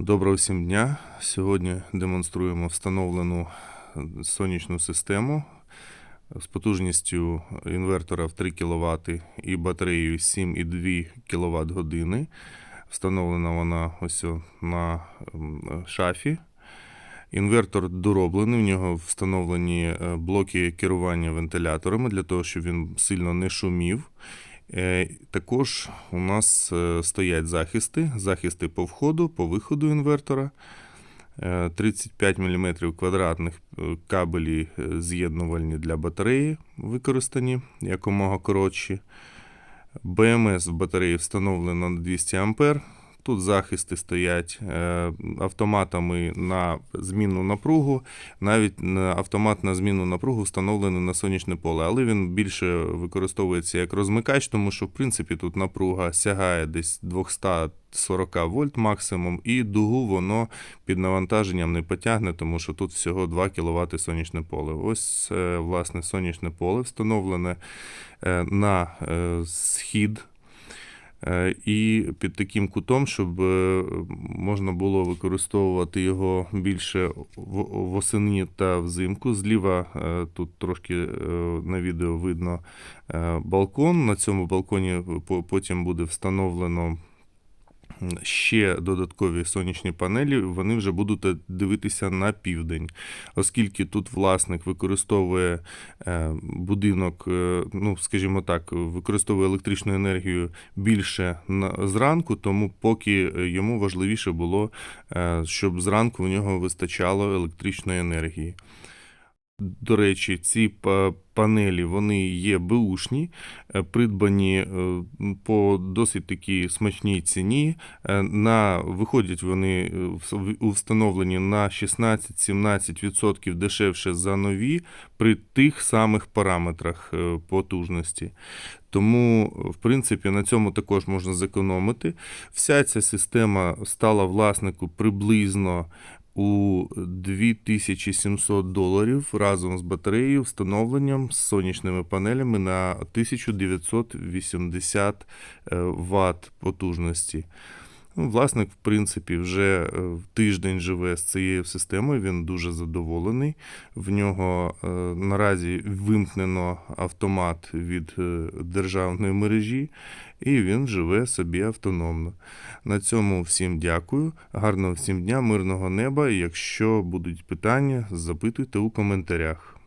Доброго всім дня. Сьогодні демонструємо встановлену е, сонячну систему з потужністю інвертора в 3 кВт і батареєю 7,2 кВт години. Встановлена вона ось на шафі. Інвертор дороблений, в нього встановлені е, блоки керування вентиляторами для того, щоб він сильно не шумів. Е, Також у нас е, стоять захисти, захисти по входу, по виходу інвертора. Е, 35 мм квадратних е, кабелі е, з'єднувальні для батареї використані якомога коротші. БМС в батареї встановлено на 200 А. Тут захисти стоять е, автоматами на змінну напругу. Навіть на автомат на змінну напругу встановлений на сонячне поле, але він більше використовується як розмикач, тому що в принципі тут напруга сягає десь 240 вольт максимум, і дугу воно під навантаженням не потягне, тому що тут всього 2 кВт сонячне поле. Ось е, власне сонячне поле встановлене е, на схід. Е, І під таким кутом, щоб е, можна було використовувати його більше восени та взимку. Зліва е, тут трошки на відео видно балкон. На цьому балконі потім буде встановлено ще додаткові сонячні панелі. Вони вже будуть дивитися на південь, оскільки тут власник використовує е, будинок, е, ну скажімо так, використовує електричну енергію більше зранку, тому поки йому важливіше було, е, щоб зранку в нього вистачало електричної енергії. До речі, ці панелі вони є беушні, е, придбані е, по досить такій смачній ціні. Е, На, виходять вони встановлені на 16-17% дешевше за нові при тих самих параметрах потужності. Тому, в принципі, на цьому також можна зекономити. Вся ця система стала власнику приблизно у 2700 доларів разом з батареєю, встановленням з сонячними панелями на 1980 Вт потужності. Ну, Власник, в принципі, вже е, тиждень живе з цією системою, він дуже задоволений. В нього е, наразі вимкнено автомат від е, державної мережі, і він живе собі автономно. На цьому всім дякую. Гарного всім дня, мирного неба. Якщо будуть питання, запитуйте у коментарях.